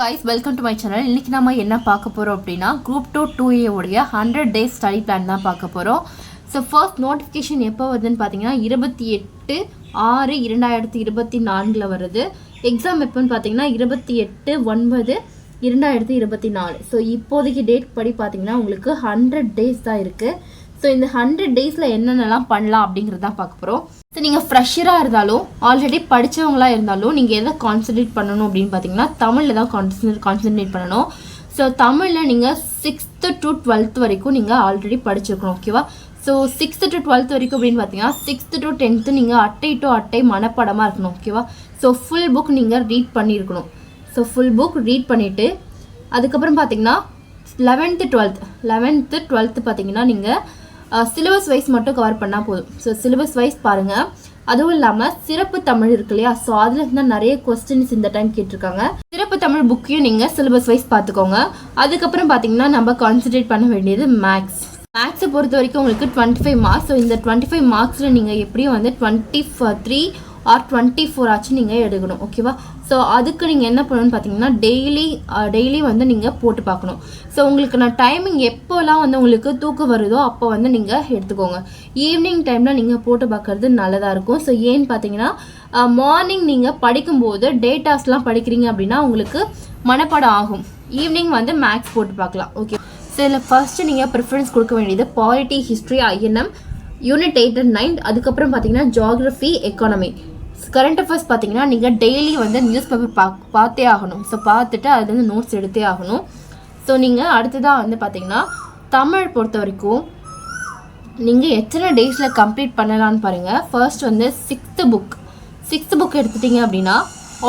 Guys welcome to my channel இன்றைக்கி நம்ம என்ன பார்க்க போகிறோம் அப்படின்னா குரூப் டூ டூ ஏ உடைய ஹண்ட்ரட் டேஸ் ஸ்டடி பிளான் தான் பார்க்க போகிறோம் ஸோ ஃபர்ஸ்ட் நோட்டிஃபிகேஷன் எப்போ வருதுன்னு பார்த்தீங்கன்னா இருபத்தி எட்டு ஆறு இரண்டாயிரத்தி இருபத்தி நான்கில் வருது. எக்ஸாம் எப்போன்னு பார்த்தீங்கன்னா இருபத்தி எட்டு ஒன்பது இரண்டாயிரத்தி இருபத்தி நாலு. ஸோ இப்போதைக்கு டேட் படி பார்த்தீங்கன்னா உங்களுக்கு ஹண்ட்ரட் டேஸ் தான் இருக்குது ஸோ இந்த ஹண்ட்ரட் டேஸில் என்னென்னலாம் பண்ணலாம் அப்படிங்கிறது தான் பார்க்க போகிறோம் ஸோ நீங்கள் ஃப்ரெஷராக இருந்தாலும் ஆல்ரெடி படித்தவங்களா இருந்தாலும் நீங்கள் எதை கான்சன்ட்ரேட் பண்ணணும் அப்படின்னு பார்த்தீங்கன்னா தமிழில் தான் கான்சன்ட்ரேட் கான்சன்ட்ரேட் பண்ணணும். ஸோ தமிழில் நீங்கள் சிக்ஸ்த்து டு டுவெல்த் வரைக்கும் நீங்கள் ஆல்ரெடி படிச்சிருக்கணும் ஓகேவா ஸோ சிக்ஸ்த்து டு டுவெல்த் வரைக்கும் அப்படின்னு பார்த்தீங்கன்னா சிக்ஸ்த்து டு டென்த்து நீங்கள் அட்டை டு அட்டை மனப்படமாக இருக்கணும் ஓகேவா ஸோ ஃபுல் புக் நீங்கள் ரீட் பண்ணியிருக்கணும். ஸோ ஃபுல் புக் ரீட் பண்ணிவிட்டு அதுக்கப்புறம் பார்த்தீங்கன்னா லெவன்த்து டுவெல்த் லெவன்த்து டுவெல்த்து பார்த்தீங்கன்னா நீங்கள் சிலபஸ் வைஸ் மட்டும் கவர் பண்ணால் போதும். ஸோ சிலபஸ் வைஸ் பாருங்கள் அதுவும் இல்லாமல் சிறப்பு தமிழ் இருக்கு இல்லையா? ஸோ அதில் இருந்தால் நிறைய கொஸ்டின்ஸ் இந்த டைம் கேட்டிருக்காங்க. சிறப்பு தமிழ் புக்கையும் நீங்கள் சிலபஸ் வைஸ் பார்த்துக்கோங்க அதுக்கப்புறம் பார்த்தீங்கன்னா நம்ம கான்சன்ட்ரேட் பண்ண வேண்டியது மேக்ஸ் மேக்ஸை பொறுத்த வரைக்கும் உங்களுக்கு டுவெண்ட்டி ஃபைவ் மார்க்ஸ் ஸோ இந்த டுவெண்ட்டி ஃபைவ் மார்க்ஸில் நீங்கள் எப்படியும் வந்து twenty three or twenty four ஆச்சு நீங்கள் எடுக்கணும் ஓகேவா ஸோ அதுக்கு நீங்கள் என்ன பண்ணணும்னு பார்த்தீங்கன்னா டெய்லி டெய்லி வந்து நீங்கள் போட்டு பார்க்கணும் ஸோ உங்களுக்கு நான் டைமிங் எப்போல்லாம் வந்து உங்களுக்கு தூக்கம் வருதோ அப்போ வந்து நீங்கள் எடுத்துக்கோங்க. ஈவினிங் டைமில் நீங்கள் போட்டு பார்க்குறது நல்லதாக இருக்கும். ஸோ ஏன்னு பார்த்தீங்கன்னா மார்னிங் நீங்கள் படிக்கும்போது டேட்டாஸ்லாம் படிக்கிறீங்க அப்படின்னா உங்களுக்கு மனப்பாடம் ஆகும். ஈவினிங் வந்து மேக்ஸ் போட்டு பார்க்கலாம் ஓகே ஸோ இதில் ஃபஸ்ட்டு நீங்கள் ப்ரிஃபரன்ஸ் கொடுக்க வேண்டியது polity history INM unit eight and nine அதுக்கப்புறம் பார்த்தீங்கன்னா ஜாகிரஃபி எக்கானமி கரண்ட் அஃபேர்ஸ் பார்த்தீங்கன்னா நீங்கள் டெய்லி வந்து நியூஸ் பேப்பர் பா பார்த்தே ஆகணும். ஸோ பார்த்துட்டு அது வந்து நோட்ஸ் எடுத்தே ஆகணும். ஸோ நீங்கள் அடுத்ததாக வந்து பார்த்தீங்கன்னா தமிழ் பொறுத்த வரைக்கும் நீங்கள் எத்தனை டேஸில் கம்ப்ளீட் பண்ணலான்னு பாருங்கள் ஃபர்ஸ்ட் வந்து சிக்ஸ்த்து புக் சிக்ஸ்த்து புக் எடுத்துட்டீங்க அப்படின்னா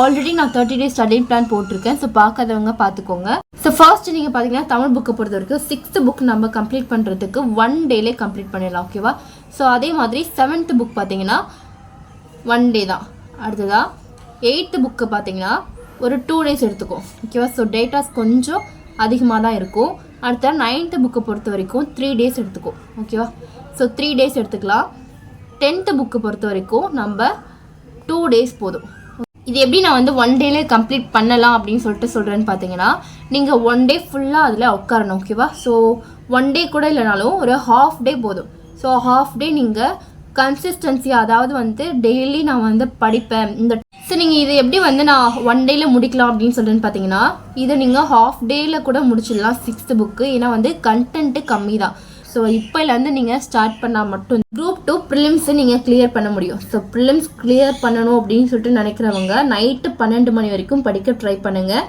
ஆல்ரெடி நான் தேர்ட்டி டேஸ் ஸ்டடி பிளான் போட்டிருக்கேன். ஸோ பார்க்காதவங்க பார்த்துக்கோங்க. ஸோ ஃபர்ஸ்ட் நீங்கள் பார்த்தீங்கன்னா தமிழ் புக்கை பொறுத்த வரைக்கும் சிக்ஸ்த்து புக் நம்ம கம்ப்ளீட் பண்ணுறதுக்கு ஒன் டேலே கம்ப்ளீட் பண்ணிடலாம் ஓகேவா ஸோ அதே மாதிரி செவன்த்து புக் பார்த்தீங்கன்னா ஒன் டே தான். அடுத்ததாக எயித்து புக்கு பார்த்தீங்கன்னா ஒரு டூ டேஸ் எடுத்துக்கும். ஓகேவா ஸோ டேட்டாஸ் கொஞ்சம் அதிகமாக தான் இருக்கும். அடுத்த நைன்த்து புக்கை பொறுத்த வரைக்கும் த்ரீ டேஸ் எடுத்துக்கும். ஓகேவா ஸோ த்ரீ டேஸ் எடுத்துக்கலாம். டென்த்து புக்கு பொறுத்த வரைக்கும் நம்ம டூ டேஸ் போதும். இது எப்படி நான் வந்து ஒன் டேலே கம்ப்ளீட் பண்ணலாம் அப்படின்னு சொல்லிட்டு சொல்கிறேன்னு பார்த்தீங்கன்னா நீங்கள் ஒன் டே ஃபுல்லாக அதில் உட்காரணும். ஓகேவா ஸோ ஒன் டே கூட இல்லைனாலும் ஒரு ஹாஃப் டே போதும். ஸோ ஹாஃப் டே நீங்கள் கன்சிஸ்டன்சி அதாவது வந்து டெய்லி நான் வந்து படிப்பேன். இந்த ஸோ நீங்கள் இது எப்படி வந்து நான் ஒன் டேயில் முடிக்கலாம் அப்படின்னு சொல்லிட்டு பார்த்தீங்கன்னா இதை நீங்கள் ஹாஃப் டேயில் கூட முடிச்சிடலாம் சிக்ஸ்த்து புக்கு ஏன்னா வந்து கண்டென்ட்டு கம்மி தான். ஸோ இப்போலேருந்து நீங்கள் ஸ்டார்ட் பண்ணால் மட்டும் குரூப் டூ ப்ரிலிம்ஸை நீங்கள் கிளியர் பண்ண முடியும். ஸோ ப்ரிலிம்ஸ் கிளியர் பண்ணணும் அப்படின்னு சொல்லிட்டு நினைக்கிறவங்க நைட்டு பன்னெண்டு மணி வரைக்கும் படிக்க ட்ரை பண்ணுங்கள்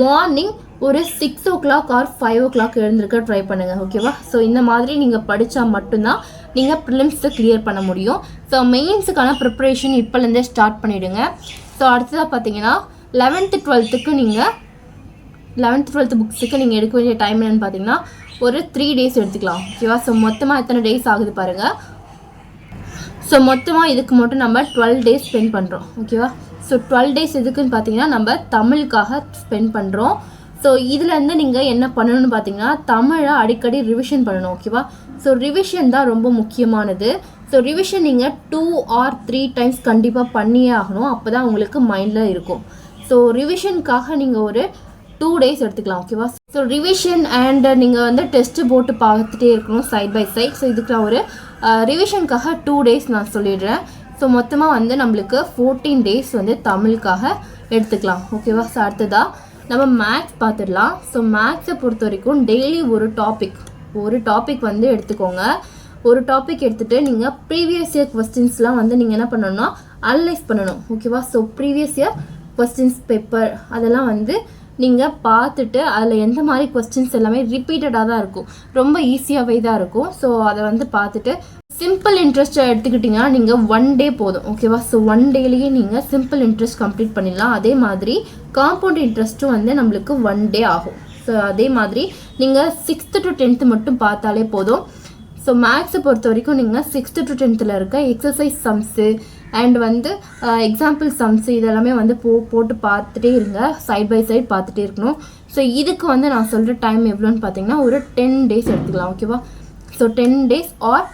மார்னிங் ஒரு six o'clock or five o'clock எழுந்திருக்க ட்ரை பண்ணுங்கள் ஓகேவா ஸோ இந்த மாதிரி நீங்கள் படித்தா மட்டும்தான் நீங்கள் ப்ரிலிம்ஸை கிளியர் பண்ண முடியும். ஸோ மெயின்ஸுக்கான ப்ரிப்பரேஷன் இப்போலேருந்தே ஸ்டார்ட் பண்ணிவிடுங்க ஸோ அடுத்ததாக பார்த்தீங்கன்னா லெவன்த்து டுவெல்த்துக்கு நீங்கள் லெவன்த் டுவெல்த் புக்ஸுக்கு நீங்கள் எடுக்க வேண்டிய டைம் என்னென்னு பார்த்தீங்கன்னா ஒரு த்ரீ டேஸ் எடுத்துக்கலாம். ஓகேவா ஸோ மொத்தமாக எத்தனை டேஸ் ஆகுது பாருங்கள் ஸோ மொத்தமாக இதுக்கு மட்டும் நம்ம டுவெல் டேஸ் ஸ்பெண்ட் பண்ணுறோம் ஓகேவா ஸோ டுவெல் டேஸ் எதுக்குன்னு பார்த்தீங்கன்னா நம்ம தமிழுக்காக ஸ்பெண்ட் பண்ணுறோம் ஸோ இதுலேருந்து நீங்கள் என்ன பண்ணணும்னு பார்த்தீங்கன்னா தமிழை அடிக்கடி ரிவிஷன் பண்ணணும். ஓகேவா ஸோ ரிவிஷன் தான் ரொம்ப முக்கியமானது. ஸோ ரிவிஷன் நீங்கள் டூ ஆர் த்ரீ டைம்ஸ் கண்டிப்பாக பண்ணியே ஆகணும். அப்போ தான் உங்களுக்கு மைண்டில் இருக்கும். ஸோ ரிவிஷனுக்காக நீங்கள் ஒரு டூ டேஸ் எடுத்துக்கலாம் ஓகேவா ஸோ ரிவிஷன் அண்ட் நீங்கள் வந்து டெஸ்ட்டு போட்டு பார்த்துட்டே இருக்கணும் சைட் பை சைட் ஸோ இதுக்கு நான் ஒரு ரிவிஷனுக்காக டூ டேஸ் நான் சொல்லிடுறேன். ஸோ மொத்தமாக வந்து நம்மளுக்கு ஃபோர்டீன் டேஸ் வந்து தமிழுக்காக எடுத்துக்கலாம் ஓகேவா ஸோ அடுத்ததாக நம்ம மேக்ஸ் பார்த்துடலாம். ஸோ மேக்ஸை பொறுத்த வரைக்கும் டெய்லி ஒரு டாபிக் ஒரு டாபிக் வந்து எடுத்துக்கோங்க. ஒரு டாபிக் எடுத்துகிட்டு நீங்கள் ப்ரீவியஸ் இயர் கொஸ்டின்ஸ்லாம் வந்து நீங்கள் என்ன பண்ணணும்னா அனலைஸ் பண்ணணும். ஓகேவா so previous year questions paper அதெல்லாம் வந்து நீங்கள் பார்த்துட்டு அதில் எந்த மாதிரி கொஸ்டின்ஸ் எல்லாமே ரிப்பீட்டடாக தான் இருக்கும். ரொம்ப ஈஸியாகவே தான் இருக்கும். ஸோ அதை வந்து பார்த்துட்டு சிம்பிள் இன்ட்ரெஸ்ட்டை எடுத்துக்கிட்டிங்கன்னா நீங்கள் ஒன் டே போதும். ஓகேவா ஸோ ஒன் டேலேயே நீங்கள் சிம்பிள் இன்ட்ரெஸ்ட் கம்ப்ளீட் பண்ணிடலாம். அதே மாதிரி காம்பவுண்ட் இன்ட்ரெஸ்ட்டும் வந்து நம்மளுக்கு ஒன் டே ஆகும். ஸோ uh, அதே மாதிரி நீங்கள் சிக்ஸ்த்து டு டென்த்து மட்டும் பார்த்தாலே போதும். ஸோ மேக்ஸை பொறுத்த வரைக்கும் நீங்கள் சிக்ஸ்த்து டு டென்த்தில் இருக்க எக்ஸசைஸ் சம்ஸு அண்ட் வந்து uh, எக்ஸாம்பிள் சம்ஸு இதெல்லாமே வந்து போ போட்டு பார்த்துட்டே இருங்க. சைட் பை சைட் பார்த்துட்டே இருக்கணும். ஸோ இதுக்கு வந்து நான் சொல்கிற டைம் எவ்வளோன்னு பார்த்தீங்கன்னா ஒரு டென் டேஸ் எடுத்துக்கலாம் ஓகேவா so ten days or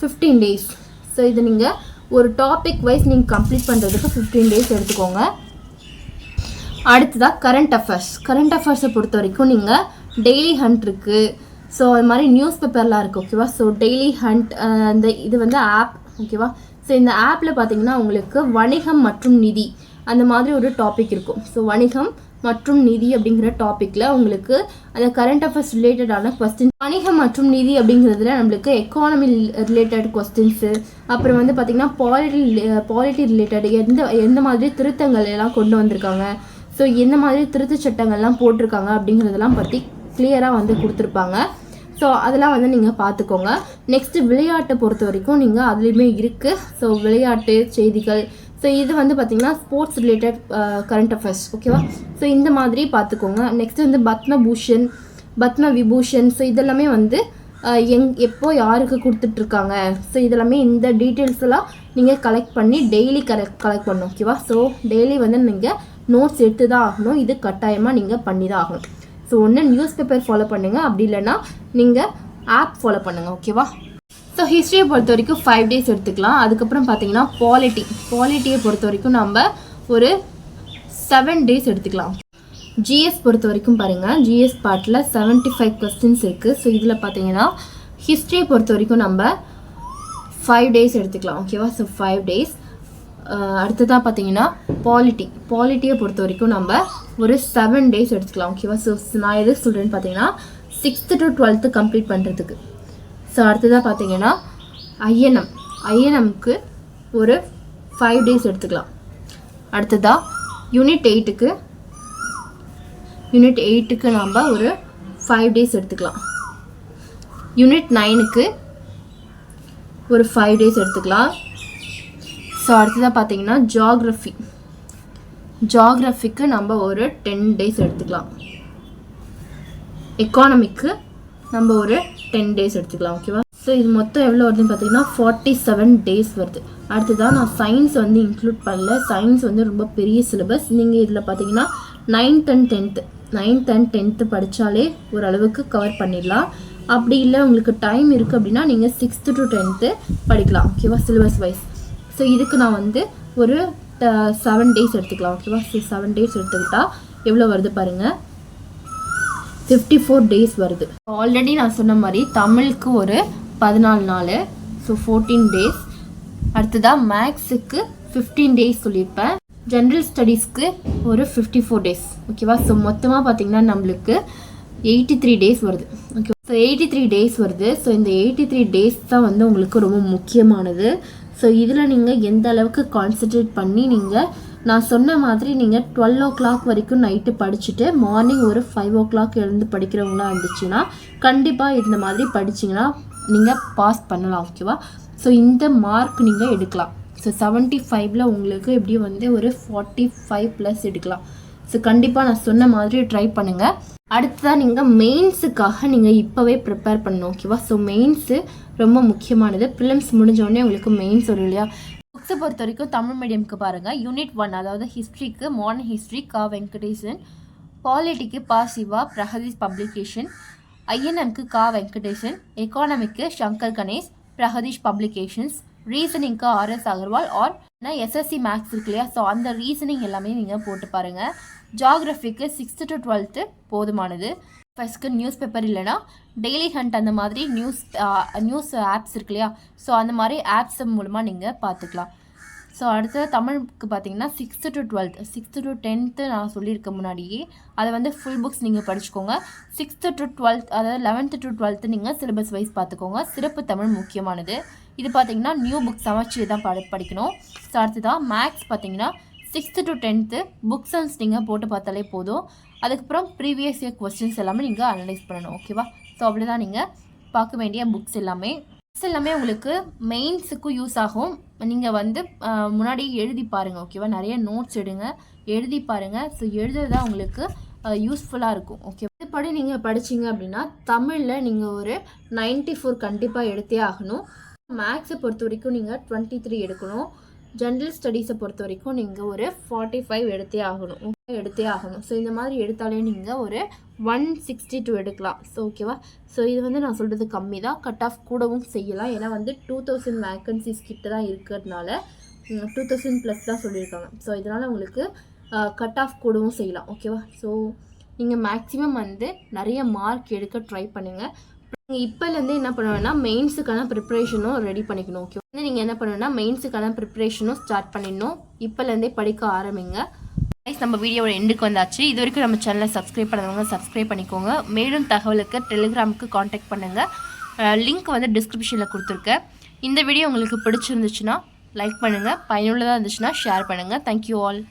fifteen days so இது நீங்கள் ஒரு டாபிக் வைஸ் நீங்கள் கம்ப்ளீட் பண்ணுறதுக்கு ஃபிஃப்டீன் டேஸ் எடுத்துக்கோங்க. அடுத்ததாக கரண்ட் அஃபேர்ஸ் கரண்ட் அஃபேர்ஸை பொறுத்த வரைக்கும் நீங்கள் டெய்லி ஹண்ட் இருக்குது ஸோ அது மாதிரி நியூஸ் பேப்பர்லாம் இருக்குது ஓகேவா ஸோ டெய்லி ஹண்ட் அந்த இது வந்து ஆப் ஓகேவா ஸோ இந்த ஆப்பில் பார்த்தீங்கன்னா உங்களுக்கு வணிகம் மற்றும் நிதி அந்த மாதிரி ஒரு டாபிக் இருக்கும். ஸோ வணிகம் மற்றும் நிதி அப்படிங்கிற டாப்பிக்கில் உங்களுக்கு அந்த கரண்ட் அஃபேர்ஸ் ரிலேட்டடான கொஸ்டின் வணிகம் மற்றும் நிதி அப்படிங்கிறதுல நம்மளுக்கு எக்கானமி ரிலேட்டட் கொஸ்டின்ஸு அப்புறம் வந்து பார்த்திங்கன்னா பாலிட்டி பாலிட்டி ரிலேட்டட் எந்த எந்த மாதிரி திருத்தங்கள் எல்லாம் கொண்டு வந்திருக்காங்க. ஸோ எந்த மாதிரி திருத்த சட்டங்கள்லாம் போட்டிருக்காங்க அப்படிங்கிறதெல்லாம் பற்றி கிளியராக வந்து கொடுத்துருப்பாங்க. ஸோ அதெல்லாம் வந்து நீங்கள் பார்த்துக்கோங்க நெக்ஸ்ட்டு விளையாட்டை பொறுத்த வரைக்கும் நீங்கள் அதுலேயுமே இருக்குது ஸோ விளையாட்டு செய்திகள். ஸோ இது வந்து பார்த்திங்கன்னா ஸ்போர்ட்ஸ் ரிலேட்டட் கரண்ட் அஃபேர்ஸ் ஓகேவா ஸோ இந்த மாதிரி பார்த்துக்கோங்க நெக்ஸ்ட் வந்து பத்மபூஷன் பத்ம விபூஷன் ஸோ இதெல்லாமே வந்து எங் எப்போ யாருக்கு கொடுத்துட்ருக்காங்க? ஸோ இதெல்லாமே இந்த டீட்டெயில்ஸ் எல்லாம் நீங்கள் கலெக்ட் பண்ணி டெய்லி கலெக்ட் கலெக்ட் பண்ணணும் ஓகேவா ஸோ டெய்லி வந்து நீங்கள் நோட்ஸ் எடுத்து தான் ஆகணும் இது கட்டாயமாக நீங்கள் பண்ணி தான் ஆகணும் ஸோ ஒன்று நியூஸ் பேப்பர் ஃபாலோ பண்ணுங்கள் அப்படி இல்லைன்னா நீங்கள் ஆப் ஃபாலோ பண்ணுங்கள் ஓகேவா ஸோ ஹிஸ்ட்ரியை பொறுத்த வரைக்கும் ஃபைவ் டேஸ் எடுத்துக்கலாம். அதுக்கப்புறம் பார்த்தீங்கன்னா பாலிட்டி பாலிட்டியை பொறுத்த வரைக்கும் நம்ம ஒரு செவன் டேஸ் எடுத்துக்கலாம். ஜிஎஸ் பொறுத்த வரைக்கும் பாருங்கள் ஜிஎஸ் பார்ட்டில் 75 ஃபைவ் கொஸ்டின்ஸ் இருக்குது ஸோ இதில் பார்த்தீங்கன்னா ஹிஸ்ட்ரியை பொறுத்த வரைக்கும் நம்ம ஃபைவ் டேஸ் எடுத்துக்கலாம். ஓகேவா ஸோ ஃபைவ் டேஸ் அடுத்ததாக பார்த்தீங்கன்னா பாலிட்டி பாலிட்டியை பொறுத்த வரைக்கும் நம்ம ஒரு செவன் டேஸ் எடுத்துக்கலாம் ஓகேவா ஸோ நான் எது சொல்கிறேன்னு பார்த்தீங்கன்னா சிக்ஸ்த்து டு டுவெல்த்து கம்ப்ளீட் பண்ணுறதுக்கு ஸோ அடுத்ததாக பார்த்தீங்கன்னா ஐஎன்எம் ஐஎன்எம்க்கு ஒரு ஃபைவ் டேஸ் எடுத்துக்கலாம். அடுத்ததாக யூனிட் எயிட்டுக்கு யூனிட் எயிட்டுக்கு நாம் ஒரு ஃபைவ் டேஸ் எடுத்துக்கலாம். யூனிட் நைனுக்கு ஒரு ஃபைவ் டேஸ் எடுத்துக்கலாம். ஸோ அடுத்ததாக பார்த்தீங்கன்னா ஜியாகிரஃபி ஜாக்ரஃபிக்கு நம்ம ஒரு டென் டேஸ் எடுத்துக்கலாம். எக்கானமிக்கு நம்ம ஒரு டென் டேஸ் எடுத்துக்கலாம் ஓகேவா ஸோ இது மொத்தம் எவ்வளோ வருதுன்னு பார்த்தீங்கன்னா ஃபார்ட்டி செவன் டேஸ் வருது. அடுத்ததான் நான் சயின்ஸ் வந்து இன்க்ளூட் பண்ணல. சயின்ஸ் வந்து ரொம்ப பெரிய சிலபஸ் நீங்கள் இதில் பார்த்தீங்கன்னா ninth and tenth ninth and tenth படித்தாலே ஓரளவுக்கு கவர் பண்ணிடலாம். அப்படி இல்லை உங்களுக்கு டைம் இருக்குது அப்படின்னா நீங்கள் சிக்ஸ்த்து டு டென்த்து படிக்கலாம் ஓகேவா சிலபஸ் வைஸ் ஸோ இதுக்கு நான் வந்து ஒரு செவன் டேஸ் எடுத்துக்கலாம் ஓகேவா சிக்ஸ் செவன் டேஸ் எடுத்துக்கிட்டால் எவ்வளோ வருது பாருங்கள் ஃபிஃப்டி ஃபோர் டேஸ் வருது. ஆல்ரெடி நான் சொன்ன மாதிரி தமிழுக்கு ஒரு பதினாலு நாள் ஸோ ஃபோர்டீன் டேஸ் அடுத்ததாக மேக்ஸுக்கு ஃபிஃப்டீன் டேஸ் சொல்லியிருப்பேன். ஜென்ரல் ஸ்டடீஸ்க்கு ஒரு ஃபிஃப்டி ஃபோர் டேஸ் ஓகேவா ஸோ மொத்தமாக பார்த்தீங்கன்னா நம்மளுக்கு எயிட்டி த்ரீ டேஸ் வருது okay so eighty three days வருது. ஸோ இந்த எயிட்டி த்ரீ டேஸ் தான் வந்து உங்களுக்கு ரொம்ப முக்கியமானது. ஸோ இதில் நீங்கள் எந்த அளவுக்கு கான்சென்ட்ரேட் பண்ணி நீங்கள் நான் சொன்ன மாதிரி நீங்கள் டுவெல் ஓ கிளாக் வரைக்கும் நைட்டு படிச்சுட்டு மார்னிங் ஒரு ஃபைவ் ஓ கிளாக் எழுந்து படிக்கிறவங்களா இருந்துச்சுன்னா கண்டிப்பாக இந்த மாதிரி படிச்சிங்கன்னா நீங்கள் பாஸ் பண்ணலாம் ஓகேவா ஸோ இந்த மார்க் நீங்கள் எடுக்கலாம். ஸோ செவன்ட்டி ஃபைவ்ல உங்களுக்கு எப்படியும் வந்து ஒரு ஃபார்ட்டி ஃபைவ் ப்ளஸ் எடுக்கலாம். ஸோ கண்டிப்பாக நான் சொன்ன மாதிரி ட்ரை பண்ணுங்கள் அடுத்ததாக நீங்கள் மெயின்ஸுக்காக நீங்கள் இப்போவே ப்ரிப்பேர் பண்ணணும் ஓகேவா ஸோ மெயின்ஸு ரொம்ப முக்கியமானது. ப்ரிலிம்ஸ் முடிஞ்சோடனே உங்களுக்கு மெயின்ஸ் வரும் இல்லையா? புக்ஸை பொறுத்த வரைக்கும் தமிழ் மீடியம்க்கு பாருங்கள் யூனிட் ஒன் அதாவது ஹிஸ்ட்ரிக்கு மாடர்ன் ஹிஸ்ட்ரி கா வெங்கடேசன். பாலிட்டிக்கு பா சிவா பிரகதீஷ் பப்ளிகேஷன் ஐஎன்எம்க்கு கா வெங்கடேசன். எக்கானமிக்கு Sankar Ganesh Pragadeesh publications ரீசனிங்க்கு RS Agarwal or SSC maths இருக்கு இல்லையா? ஸோ அந்த ரீசனிங் எல்லாமே நீங்கள் போட்டு பாருங்கள் ஜாகிரஃபிக்கு சிக்ஸ்த்து டு டுவெல்த்து போதுமானது. ஃபஸ்ட்டு நியூஸ் பேப்பர் இல்லைனா டெய்லி ஹண்ட் அந்த மாதிரி நியூஸ் நியூஸ் ஆப்ஸ் இருக்கு இல்லையா? ஸோ அந்த மாதிரி ஆப்ஸ் மூலமாக நீங்கள் பார்த்துக்கலாம் ஸோ அடுத்தது தமிழுக்கு பார்த்தீங்கன்னா sixth to twelfth sixth to tenth நான் சொல்லியிருக்க முன்னாடியே அதை வந்து ஃபுல் புக்ஸ் நீங்கள் படிச்சுக்கோங்க. சிக்ஸ்த்து டு டுவெல்த் அதாவது லெவன்த்து டு டுவெல்த்து நீங்கள் சிலபஸ் வைஸ் பார்த்துக்கோங்க சிறப்பு தமிழ் முக்கியமானது. இது பார்த்தீங்கன்னா நியூ புக் சமச்சீர் தான் படி படிக்கணும். ஸோ அடுத்ததாக மேக்ஸ் பார்த்தீங்கன்னா சிக்ஸ்த்து டு டென்த்து புக் அண்ட்ஸ் நீங்கள் போட்டு பார்த்தாலே போதும். அதுக்கப்புறம் ப்ரீவியஸ் இயர் கொஸ்டின்ஸ் எல்லாமே நீங்கள் அனலைஸ் பண்ணணும் ஓகேவா ஸோ அப்படி தான் நீங்கள் பார்க்க வேண்டிய புக்ஸ் எல்லாமே. புக்ஸ் எல்லாமே உங்களுக்கு மெயின்ஸுக்கும் யூஸ் ஆகும். நீங்கள் வந்து முன்னாடி எழுதி பாருங்கள் ஓகேவா நிறைய நோட்ஸ் எடுங்க எழுதி பாருங்கள் ஸோ எழுதுறதா உங்களுக்கு யூஸ்ஃபுல்லாக இருக்கும் ஓகே இதுபடி நீங்கள் படிச்சீங்க அப்படின்னா தமிழில் நீங்கள் ஒரு 94 ஃபோர் கண்டிப்பாக எடுத்தே ஆகணும். மேக்ஸை பொறுத்த வரைக்கும் நீங்கள் டுவெண்ட்டி த்ரீ எடுக்கணும் ஜென்ரல் ஸ்டடீஸை பொறுத்த வரைக்கும் நீங்கள் ஒரு ஃபார்ட்டி ஃபைவ் எடுத்தே ஆகணும். எடுத்தே ஆகணும். ஸோ இந்த மாதிரி எடுத்தாலே நீங்கள் ஒரு ஒன் சிக்ஸ்டி டூ எடுக்கலாம் ஸோ ஓகேவா ஸோ இது வந்து நான் சொல்கிறது கம்மி தான் கட் ஆஃப் கூடவும் செய்யலாம். ஏன்னா வந்து டூ தௌசண்ட் வேக்கன்சிஸ் கிட்ட தான் இருக்கிறதுனால டூ தௌசண்ட் ப்ளஸ் தான் சொல்லியிருக்காங்க. ஸோ இதனால் உங்களுக்கு கட் ஆஃப் கூடவும் செய்யலாம். ஓகேவா ஸோ நீங்கள் மேக்ஸிமம் வந்து நிறைய மார்க் எடுக்க ட்ரை பண்ணுங்கள் நீங்கள் இப்போலேருந்து என்ன பண்ணுவேன்னா மெயின்ஸுக்கான ப்ரிப்ரேஷனும் ரெடி பண்ணிக்கணும் ஓகே வந்து நீங்கள் என்ன பண்ணணும்னா மெயின்ஸுக்கான ப்ரிப்ரேஷனும் ஸ்டார்ட் பண்ணிடணும். இப்போலேருந்தே படிக்க ஆரம்பிங்க. கைஸ் நம்ம வீடியோவோட எண்டுக்கு வந்தாச்சு. இது வரைக்கும் நம்ம சேனலை சப்ஸ்கிரைப் பண்ணவங்க சப்ஸ்கிரைப் பண்ணிக்கோங்க. மேலும் தகவலுக்கு டெலிகிராமுக்கு காண்டாக்ட் பண்ணுங்கள் லிங்க் வந்து டிஸ்கிரிப்ஷனில் கொடுத்துருக்கேன். இந்த வீடியோ உங்களுக்கு பிடிச்சிருந்துச்சுன்னா லைக் பண்ணுங்கள் பயனுள்ளதாக இருந்துச்சுன்னா ஷேர் பண்ணுங்கள் தேங்க்யூ ஆல்